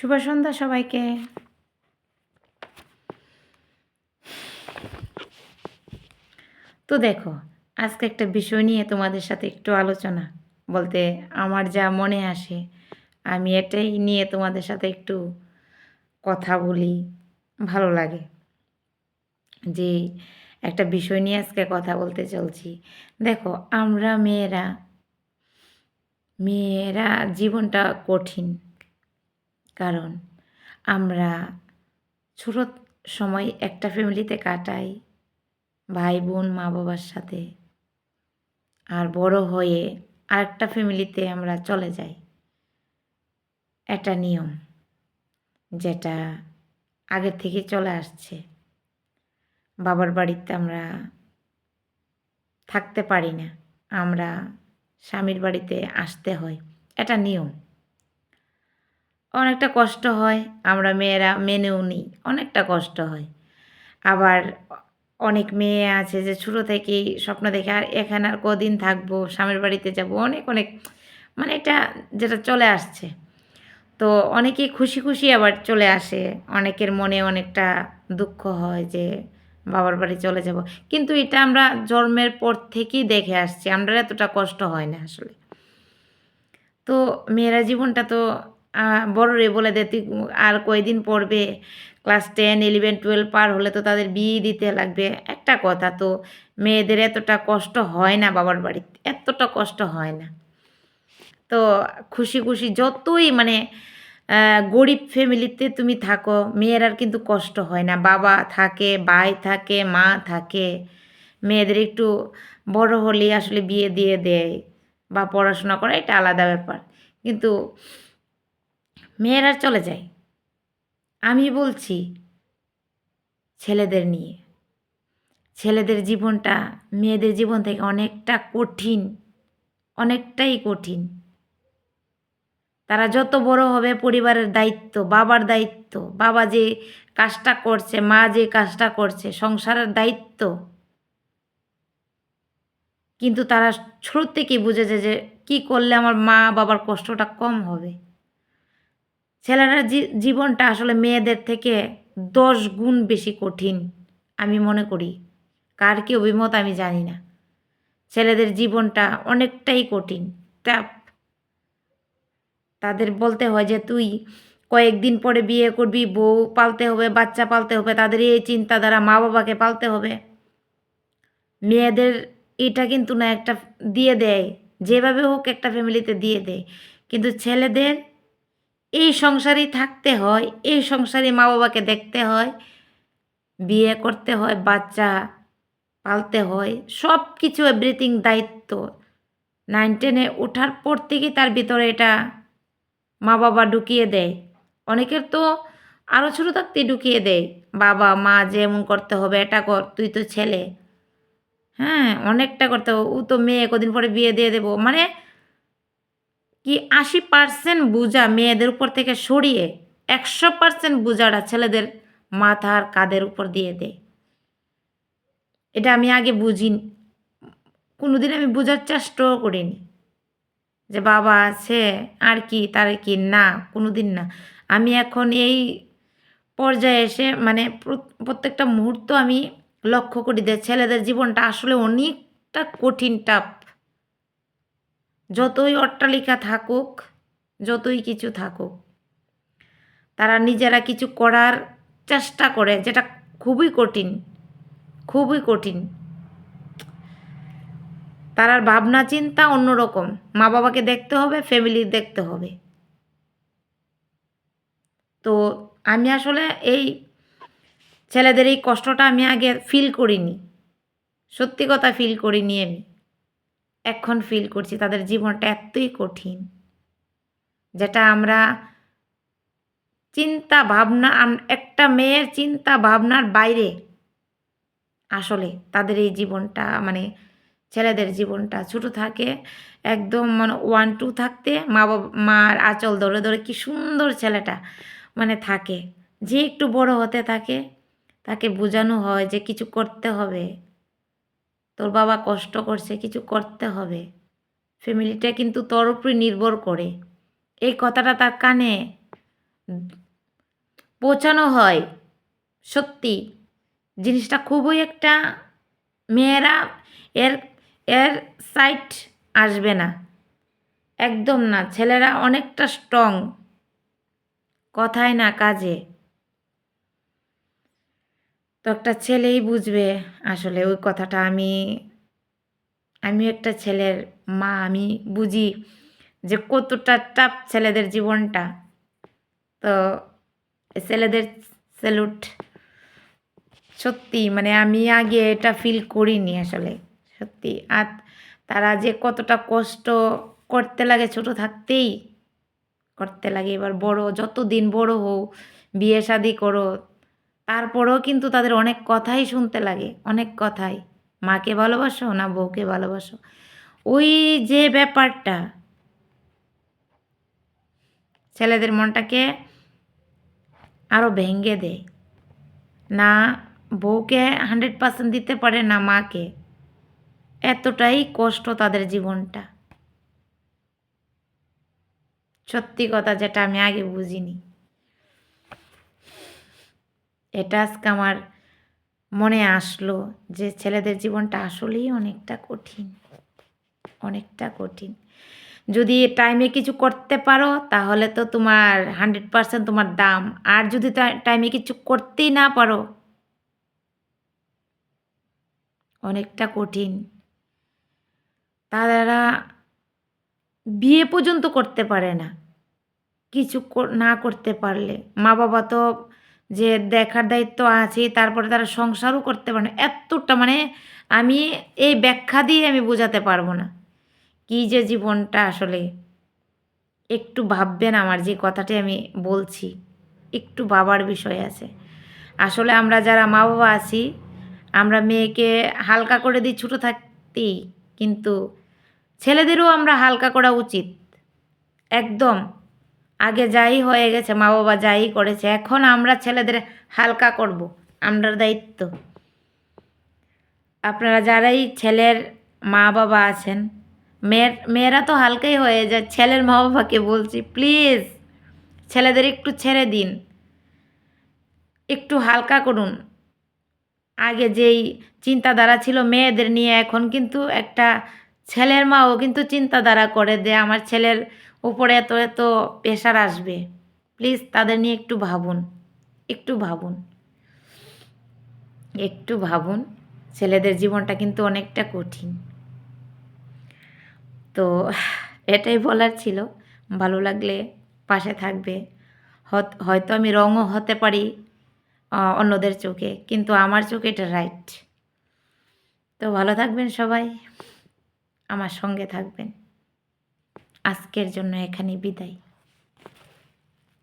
শুভ সন্ধ্যা সবাইকে। তো দেখো, আজকে একটা বিষয় নিয়ে তোমাদের সাথে একটু আলোচনা, বলতে আমার যা মনে আসে, আমি এটাই নিয়ে তোমাদের সাথে একটু কথা বলি, ভালো লাগে। যে একটা বিষয় নিয়ে আজকে কথা বলতে চলছি। দেখো, আমরা মেয়েরা মেয়েরা জীবনটা কঠিন। কারণ আমরা ছোট সময় একটা ফ্যামিলিতে কাটাই, ভাই বোন, মা বাবার সাথে। আর বড় হয়ে আরেকটা ফ্যামিলিতে আমরা চলে যাই। একটা নিয়ম যেটা আগের থেকে চলে আসছে। বাবার বাড়িতে আমরা থাকতে পারি না। আমরা স্বামীর বাড়িতে আসতে হয়। এটা নিয়ম। অনেকটা কষ্ট হয়, আমরা মেয়েরা মেনেও নিই, অনেকটা কষ্ট হয়। আবার অনেক মেয়ে আছে যে ছোটো থেকেই স্বপ্ন দেখে, আর এখানে আর কদিন থাকব, স্বামীর বাড়িতে যাব। অনেক অনেক মানে এটা যেটা চলে আসছে। তো অনেকেই খুশি খুশি আবার চলে আসে। অনেকের মনে অনেকটা দুঃখ হয় যে, বাবার বাড়ি চলে যাব। কিন্তু এটা আমরা জন্মের পর থেকেই দেখে আসছি, আমরা এতটা কষ্ট হয় না আসলে। তো মেয়েরা জীবনটা তো বড়রে বলে দে, তুই আর কয়দিন পড়বে? ক্লাস টেন, ইলেভেন, টুয়েলভ পার হলে তো তাদের বিয়ে দিতে লাগবে। একটা কথা তো, মেয়েদের এতটা কষ্ট হয় না বাবার বাড়িতে, এতটা কষ্ট হয় না। তো খুশি খুশি যতই মানে গরিব ফ্যামিলিতে তুমি থাকো, মেয়ের আর কিন্তু কষ্ট হয় না। বাবা থাকে, ভাই থাকে, মা থাকে। মেয়েদের একটু বড় হলে আসলে বিয়ে দিয়ে দেয় বা পড়াশোনা করা, এটা আলাদা ব্যাপার। কিন্তু মেয়েরা চলে যায়। আমি বলছি, ছেলেদের নিয়ে। ছেলেদের জীবনটা মেয়েদের জীবন থেকে অনেকটা কঠিন, অনেকটাই কঠিন। তারা যত বড় হবে, পরিবারের দায়িত্ব, বাবার দায়িত্ব, বাবা যে কাজটা করছে, মা যে কাজটা করছে, সংসারের দায়িত্ব। কিন্তু তারা ছোট থেকেই বুঝেছে যে, কি করলে আমার মা বাবার কষ্টটা কম হবে। ছেলেরা জীবনটা আসলে মেয়েদের থেকে দশ গুণ বেশি কঠিন, আমি মনে করি। কার কি অভিমত আমি জানি না। ছেলেদের জীবনটা অনেকটাই কঠিন। টাফ তাদের বলতে হয় যে, তুই কয়েকদিন পরে বিয়ে করবি, বউ পালতে হবে, বাচ্চা পালতে হবে, তাদের এই চিন্তাধারা মা বাবাকে পালতে হবে। মেয়েদের এটা কিন্তু না একটা দিয়ে দেয়, যেভাবে হোক একটা ফ্যামিলিতে দিয়ে দেয়। কিন্তু ছেলেদের এই সংসারেই থাকতে হয়, এই সংসারে মা বাবাকে দেখতে হয়, বিয়ে করতে হয়, বাচ্চা পালতে হয় সব কিছু এভরিথিং দায়িত্ব নাইন টেনে ওঠার পর থেকেই তার ভিতরে এটা মা বাবা ঢুকিয়ে দেয়। অনেকের তো আরও ছোটো থাকতেই ঢুকিয়ে দেয়, বাবা, মা যেমন করতে হবে, এটা কর, তুই তো ছেলে। হ্যাঁ অনেকটা করতে হবে। ও তো মেয়ে, কদিন পরে বিয়ে দিয়ে দেবো। মানে কি আশি পার্সেন্ট বোঝা মেয়েদের উপর থেকে সরিয়ে একশো পার্সেন্ট বোঝাটা ছেলেদের মাথার কাদের উপর দিয়ে দেয় এটা আমি আগে বুঝি কোনোদিন আমি বোঝার চেষ্টাও করিনি। যে বাবা আছে, আর কি, তার কি? না কোনো দিন না। আমি এখন এই পর্যায়ে এসে মানে প্রত্যেকটা মুহূর্ত আমি লক্ষ্য করি যে ছেলেদের জীবনটা আসলে অনেকটা কঠিন টাপ যতই অট্টালিকা থাকুক, যতই কিছু থাকুক, তারা নিজেরা কিছু করার চেষ্টা করে, যেটা খুবই কঠিন খুবই কঠিন। তারার ভাবনা চিন্তা অন্যরকম। মা বাবাকে দেখতে হবে ফ্যামিলি দেখতে হবে। তো আমি আসলে এই ছেলেদের এই কষ্টটা আমি আগে ফিল করিনি। সত্যি কথা ফিল করিনি আমি। এখন ফিল করছি, তাদের জীবনটা এতই কঠিন, যেটা আমরা চিন্তা ভাবনা একটা মেয়ের চিন্তা ভাবনার বাইরে আসলে তাদের এই জীবনটা মানে ছেলেদের জীবনটা। ছোটো থাকে, একদম মানে ওয়ান টু থাকতে মা বাবা, মার আঁচল ধরে ধরে কি সুন্দর ছেলেটা মানে থাকে। যে একটু বড় হতে থাকে, তাকে বোঝানো হয় যে কিছু করতে হবে। তোর বাবা কষ্ট করছে, কিছু করতে হবে। ফ্যামিলিটা কিন্তু তোর উপরে নির্ভর করে। এই কথাটা তার কানে পৌঁছানো হয়। সত্যি, জিনিসটা খুবই একটা মেয়েরা এর এর সাইট আসবে না। একদম না, ছেলেরা অনেকটা স্ট্রং কথায় না কাজে। তো একটা ছেলেই বুঝবে আসলে ওই কথাটা আমি আমি একটা ছেলের মা, আমি বুঝি যে কতটা টাফ ছেলেদের জীবনটা। তো ছেলেদের স্যালুট সত্যি মানে আমি আগে এটা ফিল করিনি আসলে, সত্যি। আর তারা যে কতটা কষ্ট করতে লাগে ছোট থাকতেই, করতে লাগে। এবার বড় যত দিন বড় হও, বিয়ে শাদি করো তারপরেও কিন্তু তাদের অনেক কথাই শুনতে লাগে, অনেক কথাই। মাকে ভালোবাসো না বউকে ভালোবাসো? ওই যে ব্যাপারটা, ছেলেদের মনটাকে আরও ভেঙে দেয়। না বউকে হান্ড্রেড পার্সেন্ট দিতে পারে, না মাকে। এতটাই কষ্ট তাদের জীবনটা। সত্যি কথা যেটা আমি আগে বুঝিনি। এটা আজকে আমার মনে আসলো যে ছেলেদের জীবনটা আসলেই অনেকটা কঠিন অনেকটা কঠিন। যদি টাইমে কিছু করতে পারো, তাহলে তো তোমার হান্ড্রেড পার্সেন্ট তোমার দাম। আর যদি টাইমে কিছু করতেই না পারো, অনেকটা কঠিন। তারা বিয়ে পর্যন্ত করতে পারে না, কিছু না করতে পারলে। মা বাবা তো যে দেখার দায়িত্ব আছে তারপরে তারা সংসারও করতে পারে না। এতটা মানে আমি এই ব্যাখ্যা দিয়ে আমি বোঝাতে পারব না। কী যে জীবনটা আসলে একটু ভাববেন আমার যে কথাটি আমি বলছি, একটু বাবার বিষয় আছে। আসলে আমরা যারা মা বাবা আছি, আমরা মেয়েকে হালকা করে দিই ছোটো থাকতেই, কিন্তু ছেলেদেরও আমরা হালকা করা উচিত। একদম। আগে যাই হয়ে গেছে মা বাবা যাই করেছে, এখন আমরা ছেলেদের হালকা করব আমরা দায়িত্ব। আপনারা যারাই ছেলের মা বাবা আছেন, মেয়ের, মেয়েরা তো হালকাই হয়ে যায়, ছেলের মা বাবাকে বলছি, প্লিজ, ছেলেদের একটু ছেড়ে দিন, একটু হালকা করুন। আগে যেই চিন্তাধারা ছিল মেয়েদের নিয়ে, এখন কিন্তু একটা ছেলের মাও কিন্তু চিন্তাধারা করে যে, আমার ছেলের উপরে এত এত প্রেশার আসবে। প্লিজ তাদের নিয়ে একটু ভাবুন। একটু ভাবুন। একটু ভাবুন। ছেলেদের জীবনটা কিন্তু অনেকটা কঠিন। তো এটাই বলার ছিল। ভালো লাগলে পাশে থাকবে। হয়তো আমি রঙও হতে পারি অন্যদের চোখে, কিন্তু আমার চোখে এটা রাইট তো ভালো থাকবেন সবাই। আমার সঙ্গে থাকবেন। আজকের জন্য এখানে বিদায়।